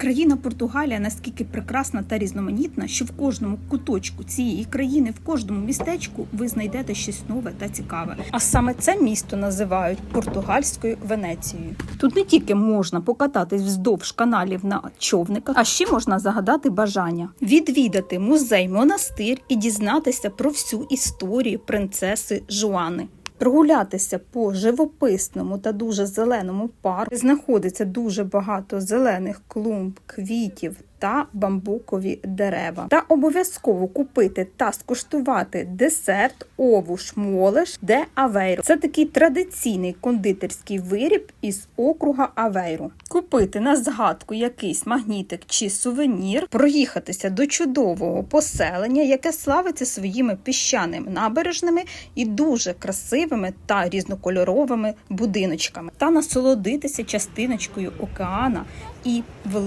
Країна Португалія наскільки прекрасна та різноманітна, що в кожному куточку цієї країни, в кожному містечку ви знайдете щось нове та цікаве. А саме це місто називають португальською Венецією. Тут не тільки можна покататись вздовж каналів на човниках, а ще можна загадати бажання відвідати музей, монастир і дізнатися про всю історію принцеси Жуани. Прогулятися по живописному та дуже зеленому парку, знаходиться дуже багато зелених клумб, квітів та бамбукові дерева. Та обов'язково купити та скуштувати десерт овуш молеш де Авейро. Це такий традиційний кондитерський виріб із округа Авейру. Купити на згадку якийсь магнітик чи сувенір, проїхатися до чудового поселення, яке славиться своїми піщаними набережними і дуже красивими та різнокольоровими будиночками, та насолодитися частиночкою океана і великою